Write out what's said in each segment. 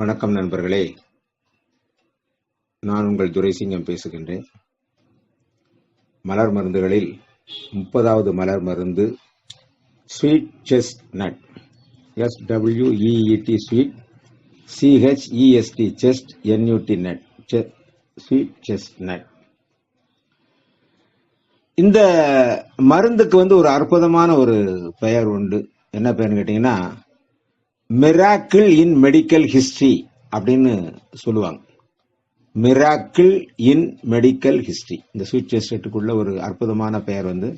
வணக்கம் நண்பர்களே. நான் உங்கள் துரைசிங்கம் பேசுகின்றேன். மலர் மருந்துகளில் முப்பதாவது மலர் மருந்து sweet chest nut S W E E T sweet C H E S T chest N U T nut sweet chest nut இந்த மருந்துக்கு வந்து ஒரு அற்புதமான ஒரு பெயர் உண்டு. என்ன பெயர்னு கேட்டிங்கன்னா மிராக்கிள் இன் மெடிக்கல் ஹிஸ்டரி அப்படின்னு சொல்லுவாங்க. மிராக்கிள் இன் மெடிக்கல் ஹிஸ்டரி இந்த சுவிட்ச் எஸ்டேட்டுக்குள்ள ஒரு அற்புதமான பெயர் வந்து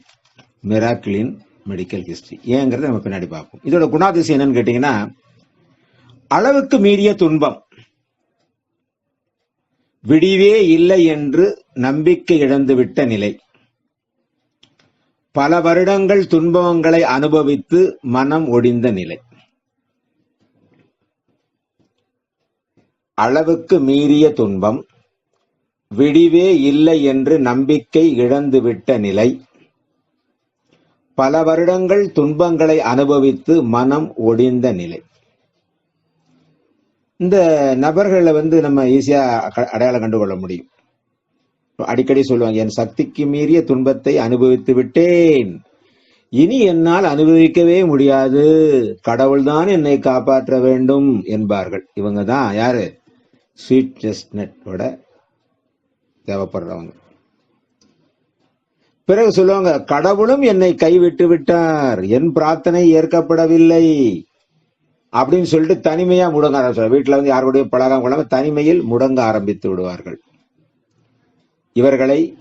மிராக்கிள் இன் மெடிக்கல் ஹிஸ்டரி ஏங்கிறத நம்ம பின்னாடி பார்ப்போம். இதோட குணாதிசயம் என்னன்னு கேட்டீங்கன்னா அளவுக்கு மீறிய துன்பம். விடிவே இல்லை என்று நம்பிக்கை இழந்துவிட்ட நிலை. பல வருடங்கள் துன்பங்களை அனுபவித்து மனம் ஒடிந்த நிலை. அளவுக்கு மீறிய துன்பம் விடிவே இல்லை என்று நம்பிக்கை இழந்துவிட்ட நிலை. பல வருடங்கள் துன்பங்களை அனுபவித்து மனம் ஒடிந்த நிலை. இந்த நபர்களை வந்து நம்ம ஈஸியா அடையாளம் கண்டுகொள்ள முடியும். அடிக்கடி சொல்லுவாங்க என் சக்திக்கு மீறிய துன்பத்தை அனுபவித்து விட்டேன். இனி என்னால் அனுபவிக்கவே முடியாது. கடவுள்தான் என்னை காப்பாற்ற வேண்டும் என்பார்கள். இவங்க தான் யாரு? ஸ்வீட் செஸ்ட்நட்டோட தேவைப்படுறவங்க. பிறகு சொல்லுவாங்க கடவுளும் என்னை கைவிட்டு விட்டார். என் பிரார்த்தனை ஏற்கப்படவில்லை. அப்படின்னு சொல்லிட்டு தனிமையா முடங்க ஆரம்பிச்சார் வீட்டுல வந்து யாருடைய பழகம் கொள்ளாம தனிமையில் முடங்க ஆரம்பித்து விடுவார்கள். இவர்களை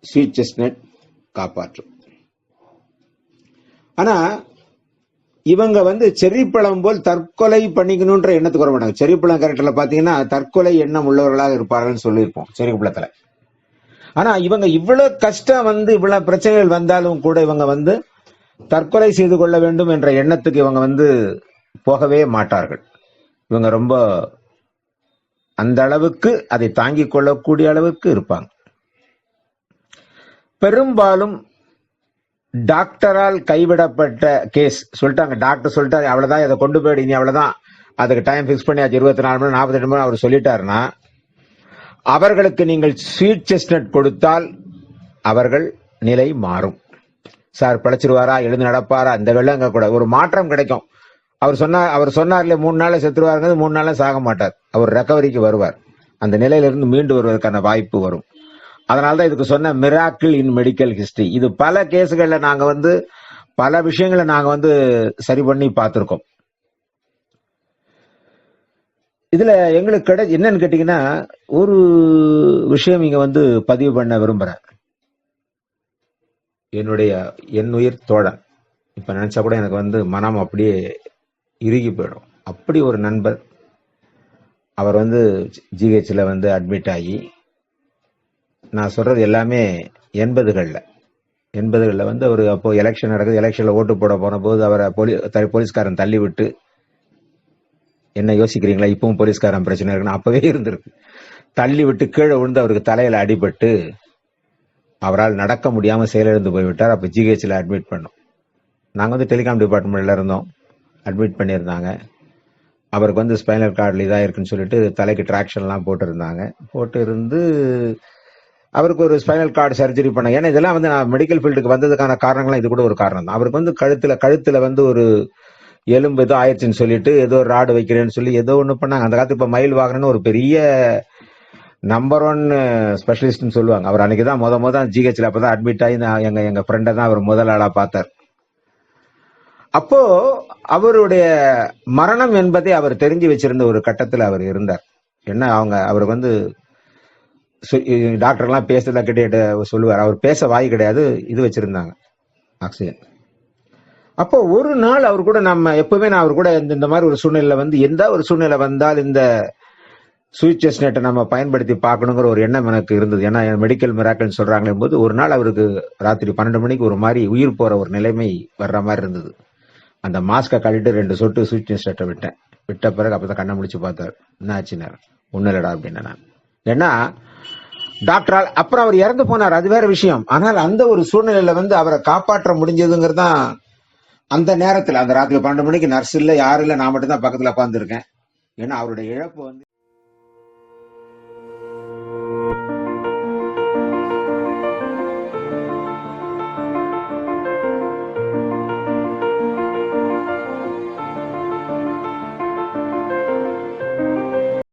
ஸ்வீட் செஸ்னட் காப்பாற்றும். ஆனா இவங்க வந்து செரிப்பழம் போல் தற்கொலை பண்ணிக்கணும்ன்ற எண்ணத்துக்கு வர மாட்டாங்க. செரிப்பழம் கேரக்டர்ல பாத்தீங்கன்னா தற்கொலை எண்ணம் உள்ளவர்களாக இருப்பார்கள்னு சொல்லியிருப்போம் செரிப்பழத்துல ஆனா இவங்க இவ்வளவு கஷ்டம் வந்து இவ்வளவு பிரச்சனைகள் வந்தாலும் கூட இவங்க வந்து தற்கொலை செய்து கொள்ள வேண்டும் என்ற எண்ணத்துக்கு இவங்க வந்து போகவே மாட்டார்கள். இவங்க ரொம்ப அந்த அளவுக்கு அதை தாங்கிக் கொள்ளக்கூடிய அளவுக்கு இருப்பாங்க. பெரும்பாலும் டாக்டரால் கைவிடப்பட்ட கேஸ் சொல்லிட்டாங்க. டாக்டர் சொல்லிட்டாரு. அவ்வளவுதான். இதை கொண்டு போயிடு. இனி அவ்வளவுதான். அதுக்கு டைம் ஃபிக்ஸ் பண்ணியாச்சு. இருபத்தி நாலு மணி நாற்பத்தி மணி அவர் சொல்லிட்டாருன்னா அவர்களுக்கு நீங்கள் ஸ்வீட் செஸ்னட் கொடுத்தால் அவர்கள் நிலை மாறும். சார் பிழைச்சிருவாரா? எழுந்து நடப்பாரா? இந்த வெள்ளம் கூட. ஒரு மாற்றம் கிடைக்கும். அவர் சொன்னார் அவர் சொன்னார்ல மூணு நாளில் செத்துருவாருங்கிறது மூணு நாளில் சாக மாட்டார். அவர் ரெக்கவரிக்கு வருவார். அந்த நிலையிலிருந்து மீண்டு வருவதற்கான வாய்ப்பு வரும். அதனால தான் இதுக்கு சொன்ன மிராக்கிள் இன் மெடிக்கல் ஹிஸ்டரி இது பல கேஸுகள்ல நாங்க வந்து பல விஷயங்களை நாங்க வந்து சரி பண்ணி பார்த்துருக்கோம் இதுல எங்களுக்கு கிடை என்னன்னு கேட்டீங்கன்னா ஒரு விஷயம் இங்க வந்து பதிவு பண்ண விரும்புறேன் என்னுடைய என் உயிர் தோழன் இப்ப நினைச்சா கூட எனக்கு வந்து மனம் அப்படியே இறுகி போயிடும் அப்படி ஒரு நண்பர் அவர் வந்து ஜிஹெச்ல வந்து அட்மிட் ஆகி நான் சொல்றது எல்லாமே எண்பதுகளில். எண்பதுகளில் வந்து அவர் அப்போ எலெக்ஷன் நடக்குது எலெக்ஷன்ல ஓட்டு போட போன போது அவரை போலீஸ் த- போலீஸ்காரன் தள்ளி விட்டு என்ன யோசிக்கிறீங்களா? இப்பவும் போலீஸ்காரன் பிரச்சனை இருக்குன்னு? அப்பவே இருந்திருக்கு. தள்ளி விட்டு கீழே விழுந்து அவருக்கு தலையில அடிபட்டு அவரால் நடக்க முடியாம செயலிழந்து போய்விட்டார். அப்ப ஜிஹெச்ல அட்மிட் பண்ணோம். நாங்கள் வந்து டெலிகாம் டிபார்ட்மெண்ட்ல இருந்தோம். அட்மிட் பண்ணியிருந்தாங்க. அவருக்கு வந்து ஸ்பைனல் கார்டில் இதாக இருக்குன்னு சொல்லிட்டு தலைக்கு ட்ராக்ஷன்லாம் போட்டிருந்தாங்க. போட்டு இருந்து அவருக்கு ஒரு ஸ்பைனல் கார்டு சர்ஜரி பண்ண. ஏன்னா இதெல்லாம் வந்து நான் மெடிக்கல் ஃபீல்டுக்கு வந்ததுக்கான காரணங்கள்லாம் இது கூட ஒரு காரணம் தான் அவருக்கு வந்து கழுத்துல கழுத்துல வந்து ஒரு எலும்பு ஏதோ ஆயிடுச்சுன்னு சொல்லிட்டு ஏதோ ராடு வைக்கிறேன்னு சொல்லி ஏதோ ஒன்று பண்ணாங்க. அந்த காலத்து இப்போ மயில் வாகனன்னு ஒரு பெரிய நம்பர் ஒன் ஸ்பெஷலிஸ்ட்னு சொல்லுவாங்க. அவர் அன்னைக்கு தான் முத முத ஜிஹெச்ல அப்போ தான் அட்மிட் ஆகி நான் எங்கள் எங்கள் ஃப்ரெண்டை தான் அவர் முதல் ஆளாக பார்த்தார். அப்போ அவருடைய மரணம் என்பதை அவர் தெரிஞ்சு வச்சிருந்த ஒரு கட்டத்தில் அவர் இருந்தார். என்ன அவங்க அவருக்கு வந்து டாக்டர்லாம் பேசுறதா கிட்ட சொல்லுவார். அவர் பேச வாய் கிடையாது. இது வச்சிருந்தாங்க. ஆக்சிஜன். அப்போ ஒரு நாள் அவர் கூட நம்ம எப்பவுமே நான் அவர் கூட இந்த இந்த மாதிரி ஒரு சூழ்நிலை வந்து எந்த ஒரு சூழ்நிலை வந்தால் இந்த சுவிச்சஸ் நெட்டை நம்ம பயன்படுத்தி பார்க்கணுங்கிற ஒரு எண்ணம் எனக்கு இருந்தது. ஏன்னா மெடிக்கல் மிராக்கல்னு சொல்றாங்களே போது ஒரு நாள் அவருக்கு ராத்திரி பன்னெண்டு மணிக்கு ஒரு மாதிரி உயிர் போற ஒரு நிலைமை வர்ற மாதிரி இருந்தது. அந்த மாஸ்கை கழிட்டு ரெண்டு சொட்டு சுவிச்சஸ் நெட்டை விட்டேன். விட்ட பிறகு அப்பதான் கண்ணை முடிச்சு பார்த்தார். என்ன ஆச்சுனார் ஒன்னும் இல்லடா அப்படின்னா நான். ஏன்னா டாக்டரால் அப்புறம் அவர் இறந்து போனார். அது வேற விஷயம். ஆனால் அந்த ஒரு சூழ்நிலையில வந்து அவரை காப்பாற்ற முடிஞ்சதுங்கிறது தான் அந்த நேரத்தில். அந்த ராத்திரி பன்னெண்டு மணிக்கு நர்ஸ் இல்லை யாரும் இல்லை நான் மட்டும்தான் பக்கத்தில் உட்காந்துருக்கேன் ஏன்னா அவருடைய இழப்பு வந்து